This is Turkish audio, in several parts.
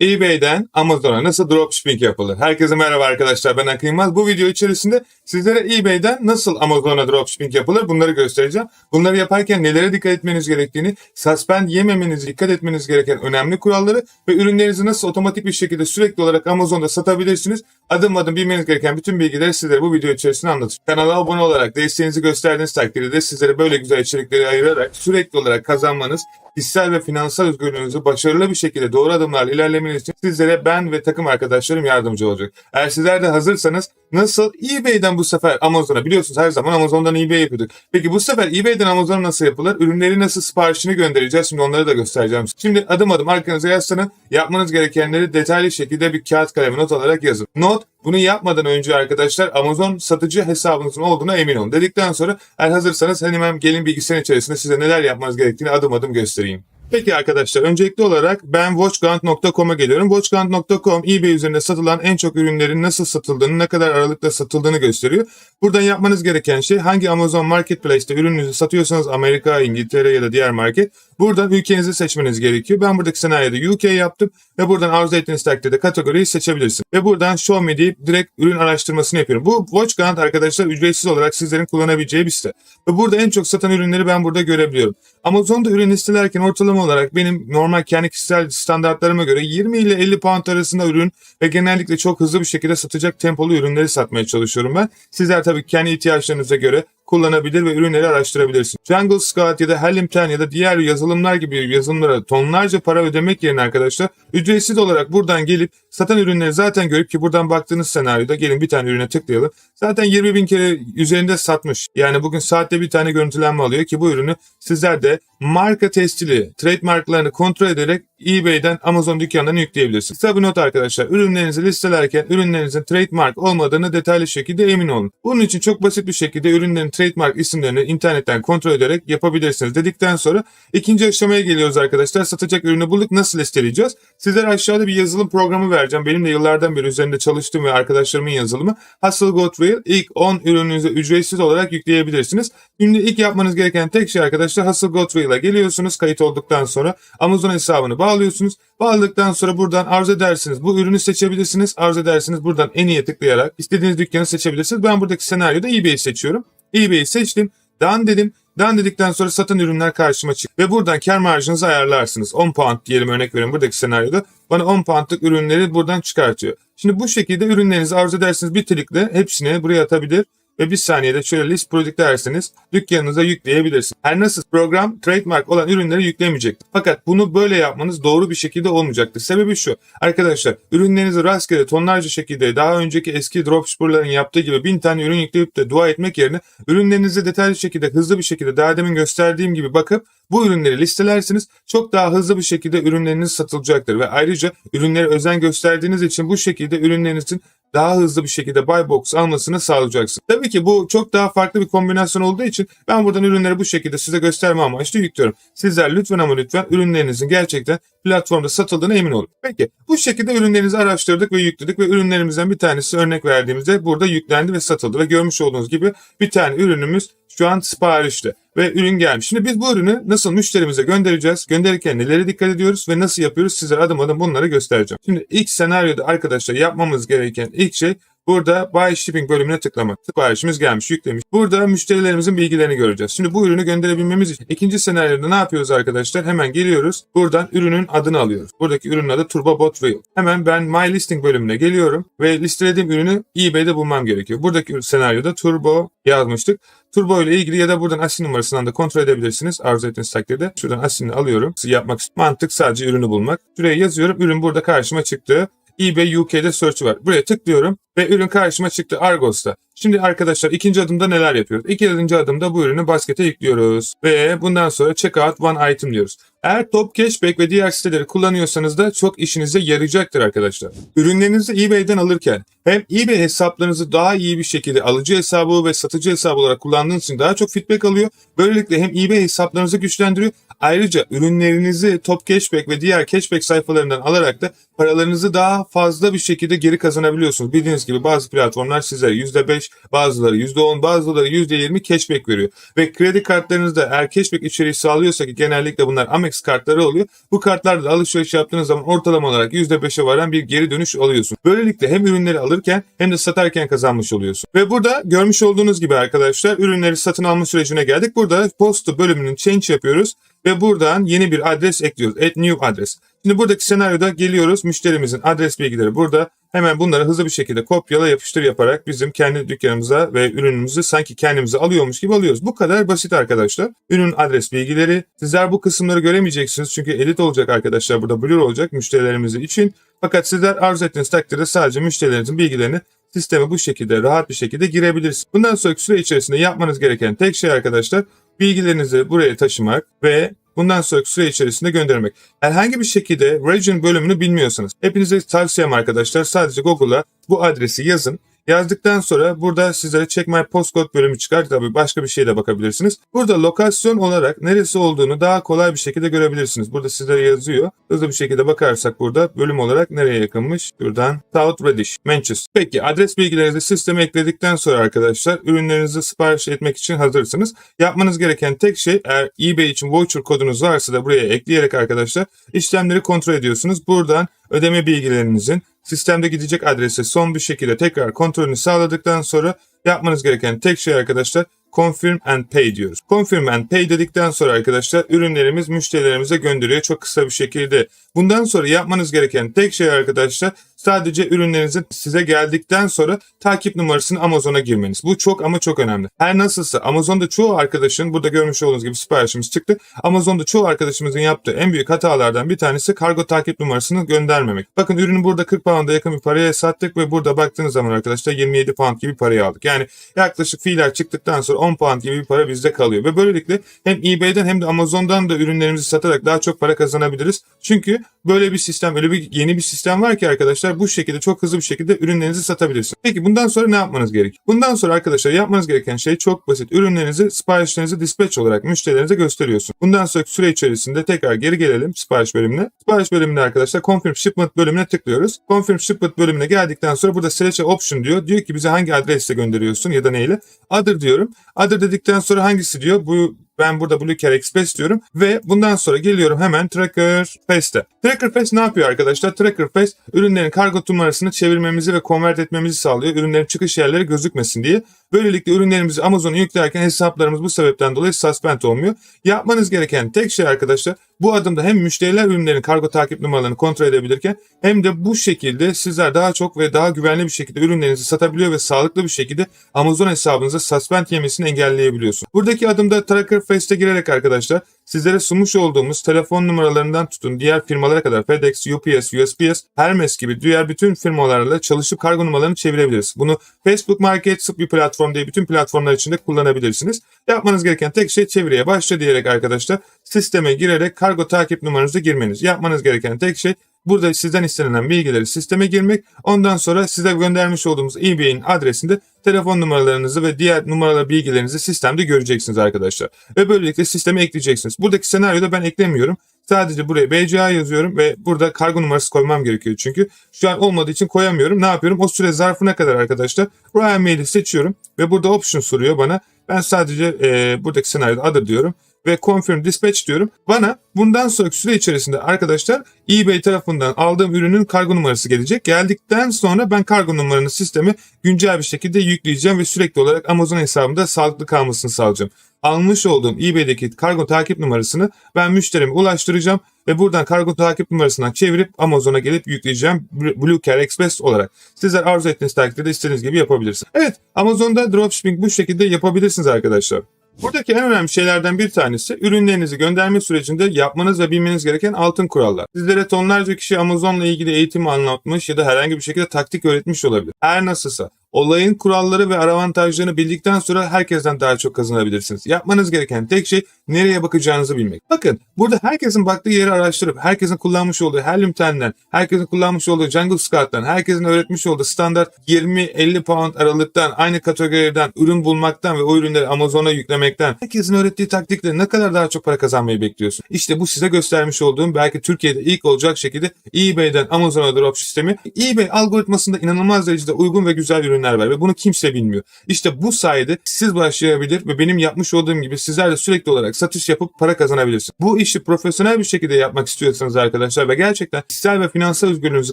eBay'den Amazon'a nasıl dropshipping yapılır? Herkese merhaba arkadaşlar ben Akın Yılmaz. Bu video içerisinde sizlere eBay'den nasıl Amazon'a dropshipping yapılır bunları göstereceğim. Bunları yaparken nelere dikkat etmeniz gerektiğini, suspend yememenizi dikkat etmeniz gereken önemli kuralları ve ürünlerinizi nasıl otomatik bir şekilde sürekli olarak Amazon'da satabilirsiniz. Adım adım bilmeniz gereken bütün bilgileri sizlere bu video içerisinde anlatacağım. Kanala abone olarak desteğinizi gösterdiğiniz takdirde sizlere böyle güzel içerikleri ayırarak sürekli olarak kazanmanız, kişisel ve finansal özgürlüğünüzü başarılı bir şekilde doğru adımlarla ilerlemeniz için sizlere ben ve takım arkadaşlarım yardımcı olacak. Eğer sizler de hazırsanız nasıl eBay'den bu sefer Amazon'a biliyorsunuz her zaman Amazon'dan eBay yapıyorduk. Peki bu sefer eBay'den Amazon'a nasıl yapılır? Ürünleri nasıl siparişini göndereceğiz? Şimdi onları da göstereceğim. Şimdi adım adım arkanıza yazsanın yapmanız gerekenleri detaylı şekilde bir kağıt kalemi not alarak yazın. Not bunu yapmadan önce arkadaşlar Amazon satıcı hesabınızın olduğuna emin olun. Dedikten sonra eğer hazırsanız hemen gelin bilgisayarın içerisinde size neler yapmanız gerektiğini adım adım göstereyim. Peki arkadaşlar öncelikli olarak ben watchguard.com'a geliyorum. Watchguard.com eBay üzerinde satılan en çok ürünlerin nasıl satıldığını, ne kadar aralıkta satıldığını gösteriyor. Buradan yapmanız gereken şey hangi Amazon Marketplace'te ürününüzü satıyorsanız Amerika, İngiltere ya da diğer market buradan ülkenizi seçmeniz gerekiyor. Ben buradaki senaryoda UK yaptım ve buradan arzu ettiğiniz takdirde kategoriyi seçebilirsin. Ve buradan show me deyip direkt ürün araştırmasını yapıyorum. Bu WatchGuard arkadaşlar ücretsiz olarak sizlerin kullanabileceği bir site. Ve burada en çok satan ürünleri ben burada görebiliyorum. Amazon'da ürün listelerken ortalama olarak benim normal kendi kişisel standartlarıma göre 20 ile 50 pound arasında ürün ve genellikle çok hızlı bir şekilde satacak tempolu ürünleri satmaya çalışıyorum ben. Sizler tabii kendi ihtiyaçlarınıza göre kullanabilir ve ürünleri araştırabilirsiniz. Jungle Scout ya da Helium 10 ya da diğer yazılımlar gibi yazılımlara tonlarca para ödemek yerine arkadaşlar ücretsiz olarak buradan gelip satan ürünleri zaten görüp ki buradan baktığınız senaryoda gelin bir tane ürüne tıklayalım. Zaten 20 bin kere üzerinde satmış. Yani bugün saatte bir tane görüntülenme alıyor ki bu ürünü sizler de marka testili trademarklarını kontrol ederek eBay'den Amazon dükkanlarına yükleyebilirsiniz. Kısa bir not arkadaşlar. Ürünlerinizi listelerken ürünlerinizin trademark olmadığını detaylı şekilde emin olun. Bunun için çok basit bir şekilde ürünlerin trademark isimlerini internetten kontrol ederek yapabilirsiniz dedikten sonra ikinci aşamaya geliyoruz arkadaşlar. Satacak ürünü bulduk nasıl listeleyeceğiz? Sizlere aşağıda bir yazılım programı vereceğim. Benim de yıllardan beri üzerinde çalıştığım ve arkadaşlarımın yazılımı. Hustle Go Trail ilk 10 ürününüzü ücretsiz olarak yükleyebilirsiniz. Şimdi ilk yapmanız gereken tek şey arkadaşlar Hustle Go Trail'a geliyorsunuz. Kayıt olduktan sonra Amazon hesabını bağlıyorsunuz. Bağladıktan sonra buradan arzu edersiniz. Bu ürünü seçebilirsiniz. Arzu edersiniz buradan en iyi tıklayarak istediğiniz dükkanı seçebilirsiniz. Ben buradaki senaryoda eBay'i seçiyorum. eBay'i seçtim. Dan dedim. Dan dedikten sonra satan ürünler karşıma çıktı. Ve buradan kar marjınızı ayarlarsınız. 10 pound diyelim örnek veriyorum buradaki senaryoda. Bana 10 poundlık ürünleri buradan çıkartıyor. Şimdi bu şekilde ürünlerinizi arzu edersiniz bir klikle hepsini buraya atabilir ve bir saniyede şöyle list project derseniz dükkanınıza yükleyebilirsiniz. Her nasıl program trademark olan ürünleri yüklemeyecektir. Fakat bunu böyle yapmanız doğru bir şekilde olmayacaktır. Sebebi şu. Arkadaşlar ürünlerinizi rastgele tonlarca şekilde daha önceki eski dropshipperların yaptığı gibi bin tane ürün yükleyip de dua etmek yerine ürünlerinizi detaylı şekilde hızlı bir şekilde daha demin gösterdiğim gibi bakıp bu ürünleri listelersiniz. Çok daha hızlı bir şekilde ürünleriniz satılacaktır ve ayrıca ürünlere özen gösterdiğiniz için bu şekilde ürünlerinizin daha hızlı bir şekilde buy box almasını sağlayacaksın. Tabii ki bu çok daha farklı bir kombinasyon olduğu için ben buradan ürünleri bu şekilde size gösterme amaçlı yüklüyorum. Sizler lütfen ama lütfen ürünlerinizin gerçekten platformda satıldığına emin olun. Peki bu şekilde ürünlerinizi araştırdık ve yükledik ve ürünlerimizden bir tanesi örnek verdiğimizde burada yüklendi ve satıldı ve görmüş olduğunuz gibi bir tane ürünümüz şu an siparişte ve ürün gelmiş. Şimdi biz bu ürünü nasıl müşterimize göndereceğiz? Gönderirken nelere dikkat ediyoruz ve nasıl yapıyoruz? Sizlere adım adım bunları göstereceğim. Şimdi ilk senaryoda arkadaşlar yapmamız gereken ilk şey Burada Buy Shipping bölümüne tıklamak. Siparişimiz gelmiş, yüklemiş. Burada müşterilerimizin bilgilerini göreceğiz. Şimdi bu ürünü gönderebilmemiz için ikinci senaryoda ne yapıyoruz arkadaşlar? Hemen geliyoruz. Buradan ürünün adını alıyoruz. Buradaki ürünün adı Turbo Bot Wheel. Hemen ben My Listing bölümüne geliyorum ve listelediğim ürünü eBay'de bulmam gerekiyor. Buradaki senaryoda Turbo yazmıştık. Turbo ile ilgili ya da buradan asin numarasından da kontrol edebilirsiniz arzu ettiğiniz takdirde. Şuradan asinini alıyorum. Yapmak mantık sadece ürünü bulmak. Şuraya yazıyorum. Ürün burada karşıma çıktı eBay UK'de search var. Buraya tıklıyorum ve ürün karşıma çıktı Argos'ta. Şimdi arkadaşlar ikinci adımda neler yapıyoruz? İkinci adımda bu ürünü baskete yüklüyoruz. Ve bundan sonra checkout one item diyoruz. Eğer Top Cashback ve diğer siteleri kullanıyorsanız da çok işinize yarayacaktır arkadaşlar. Ürünlerinizi eBay'den alırken hem eBay hesaplarınızı daha iyi bir şekilde alıcı hesabı ve satıcı hesabı olarak kullandığınız için daha çok feedback alıyor. Böylelikle hem eBay hesaplarınızı güçlendiriyor Ayrıca ürünlerinizi Top Cashback ve diğer cashback sayfalarından alarak da paralarınızı daha fazla bir şekilde geri kazanabiliyorsunuz. Bildiğiniz gibi bazı platformlar size %5, bazıları %10, bazıları %20 cashback veriyor. Ve kredi kartlarınızda eğer cashback içeriği sağlıyorsa ki genellikle bunlar Amex kartları oluyor. Bu kartlarda alışveriş yaptığınız zaman ortalama olarak %5'e varan bir geri dönüş alıyorsun. Böylelikle hem ürünleri alırken hem de satarken kazanmış oluyorsun. Ve burada görmüş olduğunuz gibi arkadaşlar ürünleri satın alma sürecine geldik. Burada posta bölümünün change yapıyoruz ve buradan yeni bir adres ekliyoruz. Add new adres. Şimdi buradaki senaryoda geliyoruz. Müşterimizin adres bilgileri burada. Hemen bunları hızlı bir şekilde kopyala yapıştır yaparak bizim kendi dükkanımıza ve ürünümüzü sanki kendimize alıyormuş gibi alıyoruz. Bu kadar basit arkadaşlar. Ürün adres bilgileri. Sizler bu kısımları göremeyeceksiniz çünkü edit olacak arkadaşlar. Burada blur olacak müşterilerimiz için. Fakat sizler arzu ettiğiniz takdirde sadece müşterilerinizin bilgilerini sisteme bu şekilde rahat bir şekilde girebilirsiniz. Bundan sonraki süre içerisinde yapmanız gereken tek şey arkadaşlar bilgilerinizi buraya taşımak ve bundan sonraki süre içerisinde göndermek. Herhangi bir şekilde region bölümünü bilmiyorsanız hepinize tavsiyem arkadaşlar sadece Google'a bu adresi yazın. Yazdıktan sonra burada sizlere Check My Postcode bölümü çıkar. Tabii başka bir şeye de bakabilirsiniz. Burada lokasyon olarak neresi olduğunu daha kolay bir şekilde görebilirsiniz. Burada sizlere yazıyor. Hızlı bir şekilde bakarsak burada bölüm olarak nereye yakınmış? Buradan South Reddish, Manchester. Peki adres bilgilerinizi sisteme ekledikten sonra arkadaşlar ürünlerinizi sipariş etmek için hazırsınız. Yapmanız gereken tek şey eğer eBay için voucher kodunuz varsa da buraya ekleyerek arkadaşlar işlemleri kontrol ediyorsunuz. Buradan ödeme bilgilerinizin sistemde gidecek adrese son bir şekilde tekrar kontrolünü sağladıktan sonra yapmanız gereken tek şey arkadaşlar Confirm and Pay diyoruz. Confirm and Pay dedikten sonra arkadaşlar ürünlerimiz müşterilerimize gönderiyor çok kısa bir şekilde. Bundan sonra yapmanız gereken tek şey arkadaşlar sadece ürünlerinizin size geldikten sonra takip numarasını Amazon'a girmeniz. Bu çok ama çok önemli. Her nasılsa Amazon'da çoğu arkadaşın burada görmüş olduğunuz gibi siparişimiz çıktı. Amazon'da çoğu arkadaşımızın yaptığı en büyük hatalardan bir tanesi kargo takip numarasını göndermemek. Bakın ürünü burada 40 pound'a yakın bir paraya sattık ve burada baktığınız zaman arkadaşlar 27 pound gibi parayı aldık. Yani yaklaşık fiiller çıktıktan sonra 10 pound gibi bir para bizde kalıyor. Ve böylelikle hem eBay'den hem de Amazon'dan da ürünlerimizi satarak daha çok para kazanabiliriz. Çünkü böyle bir sistem, öyle bir yeni bir sistem var ki arkadaşlar bu şekilde çok hızlı bir şekilde ürünlerinizi satabilirsiniz. Peki bundan sonra ne yapmanız gerek? Bundan sonra arkadaşlar yapmanız gereken şey çok basit. Ürünlerinizi, siparişlerinizi dispatch olarak müşterilerinize gösteriyorsun. Bundan sonraki süre içerisinde tekrar geri gelelim sipariş bölümüne. Sipariş bölümünde arkadaşlar Confirm Shipment bölümüne tıklıyoruz. Confirm Shipment bölümüne geldikten sonra burada Select Option diyor. Diyor ki bize hangi adresle gönderiyorsun ya da neyle? Other diyorum. Other dedikten sonra hangisi diyor? Bu ben burada Blue Express diyorum ve bundan sonra geliyorum hemen Tracker Fast'e. Tracker Fast ne yapıyor arkadaşlar? Tracker Fast ürünlerin kargo numarasını çevirmemizi ve convert etmemizi sağlıyor. Ürünlerin çıkış yerleri gözükmesin diye. Böylelikle ürünlerimizi Amazon'a yüklerken hesaplarımız bu sebepten dolayı suspend olmuyor. Yapmanız gereken tek şey arkadaşlar bu adımda hem müşteriler ürünlerin kargo takip numaralarını kontrol edebilirken hem de bu şekilde sizler daha çok ve daha güvenli bir şekilde ürünlerinizi satabiliyor ve sağlıklı bir şekilde Amazon hesabınıza suspend yemesini engelleyebiliyorsun. Buradaki adımda Tracker Fast'e girerek arkadaşlar sizlere sunmuş olduğumuz telefon numaralarından tutun diğer firmalara kadar FedEx, UPS, USPS, Hermes gibi diğer bütün firmalarla çalışıp kargo numaralarını çevirebiliriz. Bunu Facebook Market, bir platform diye bütün platformlar içinde kullanabilirsiniz. Yapmanız gereken tek şey çeviriye başla diyerek arkadaşlar sisteme girerek kargo takip numaranızı girmeniz. Yapmanız gereken tek şey Burada sizden istenilen bilgileri sisteme girmek. Ondan sonra size göndermiş olduğumuz eBay'in adresinde telefon numaralarınızı ve diğer numaralar bilgilerinizi sistemde göreceksiniz arkadaşlar. Ve böylelikle sisteme ekleyeceksiniz. Buradaki senaryoda ben eklemiyorum. Sadece buraya BCA yazıyorum ve burada kargo numarası koymam gerekiyor çünkü. Şu an olmadığı için koyamıyorum. Ne yapıyorum? O süre zarfına kadar arkadaşlar Ryan Mail'i seçiyorum ve burada option soruyor bana. Ben sadece e, buradaki senaryoda adı diyorum ve confirm dispatch diyorum. Bana bundan sonraki süre içerisinde arkadaşlar eBay tarafından aldığım ürünün kargo numarası gelecek. Geldikten sonra ben kargo numaranı sisteme güncel bir şekilde yükleyeceğim ve sürekli olarak Amazon hesabımda sağlıklı kalmasını sağlayacağım. Almış olduğum eBay'deki kargo takip numarasını ben müşterime ulaştıracağım ve buradan kargo takip numarasından çevirip Amazon'a gelip yükleyeceğim Blue Care Express olarak. Sizler arzu ettiğiniz takdirde istediğiniz gibi yapabilirsiniz. Evet Amazon'da dropshipping bu şekilde yapabilirsiniz arkadaşlar. Buradaki en önemli şeylerden bir tanesi ürünlerinizi gönderme sürecinde yapmanız ve bilmeniz gereken altın kurallar. Sizlere tonlarca kişi Amazon'la ilgili eğitim anlatmış ya da herhangi bir şekilde taktik öğretmiş olabilir. Her nasılsa Olayın kuralları ve avantajlarını bildikten sonra herkesten daha çok kazanabilirsiniz. Yapmanız gereken tek şey nereye bakacağınızı bilmek. Bakın burada herkesin baktığı yeri araştırıp herkesin kullanmış olduğu Helium'tenden, herkesin kullanmış olduğu Jungle Scout'tan, herkesin öğretmiş olduğu standart 20-50 pound aralıktan, aynı kategoriden ürün bulmaktan ve o ürünleri Amazon'a yüklemekten, herkesin öğrettiği taktikle ne kadar daha çok para kazanmayı bekliyorsun? İşte bu size göstermiş olduğum belki Türkiye'de ilk olacak şekilde eBay'den Amazon'a drop sistemi. eBay algoritmasında inanılmaz derecede uygun ve güzel ürünler var ve bunu kimse bilmiyor. İşte bu sayede siz başlayabilir ve benim yapmış olduğum gibi sizler de sürekli olarak satış yapıp para kazanabilirsiniz. Bu işi profesyonel bir şekilde yapmak istiyorsanız arkadaşlar ve gerçekten kişisel ve finansal özgürlüğünüzü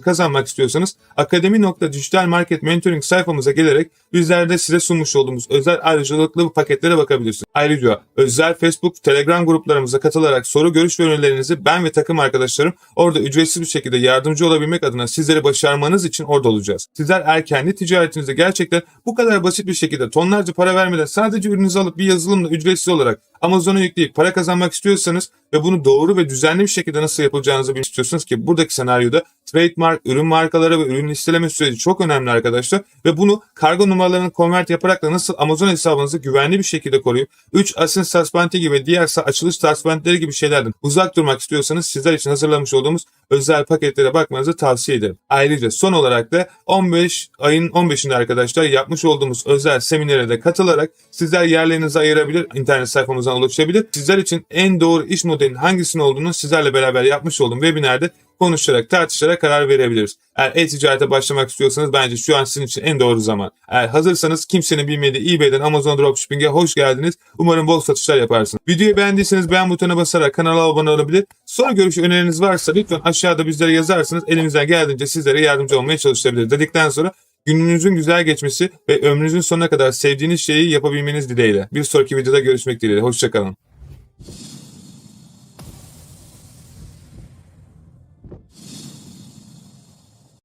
kazanmak istiyorsanız akademi.dijital market mentoring sayfamıza gelerek bizler de size sunmuş olduğumuz özel ayrıcalıklı paketlere bakabilirsiniz. Ayrıca özel Facebook, Telegram gruplarımıza katılarak soru, görüş ve önerilerinizi ben ve takım arkadaşlarım orada ücretsiz bir şekilde yardımcı olabilmek adına sizleri başarmanız için orada olacağız. Sizler eğer kendi ticaretinizde gerçekten bu kadar basit bir şekilde tonlarca para vermeden sadece ürününüzü alıp bir yazılımla ücretsiz olarak Amazon'a yükleyip para kazanmak istiyorsanız ve bunu doğru ve düzenli bir şekilde nasıl yapılacağınızı bilmek istiyorsunuz ki buradaki senaryoda trademark, ürün markaları ve ürün listeleme süreci çok önemli arkadaşlar ve bunu kargo numaralarını convert yaparak da nasıl Amazon hesabınızı güvenli bir şekilde koruyup 3 asin suspenti gibi diğer açılış suspentleri gibi şeylerden uzak durmak istiyorsanız sizler için hazırlamış olduğumuz özel paketlere bakmanızı tavsiye ederim. Ayrıca son olarak da 15 ayın 15'inde arkadaşlar yapmış olduğumuz özel seminere de katılarak sizler yerlerinizi ayırabilir, internet sayfamızdan ulaşabilir. Sizler için en doğru iş modelinin hangisinin olduğunu sizlerle beraber yapmış olduğum webinerde konuşarak, tartışarak karar verebiliriz. Eğer e-ticarete başlamak istiyorsanız bence şu an sizin için en doğru zaman. Eğer hazırsanız kimsenin bilmediği eBay'den Amazon Dropshipping'e hoş geldiniz. Umarım bol satışlar yaparsınız. Videoyu beğendiyseniz beğen butonuna basarak kanala abone olabilir. Sonra görüş öneriniz varsa lütfen aşağıda bizlere yazarsınız. Elimizden geldiğince sizlere yardımcı olmaya çalışabiliriz. Dedikten sonra gününüzün güzel geçmesi ve ömrünüzün sonuna kadar sevdiğiniz şeyi yapabilmeniz dileğiyle. Bir sonraki videoda görüşmek dileğiyle. Hoşçakalın.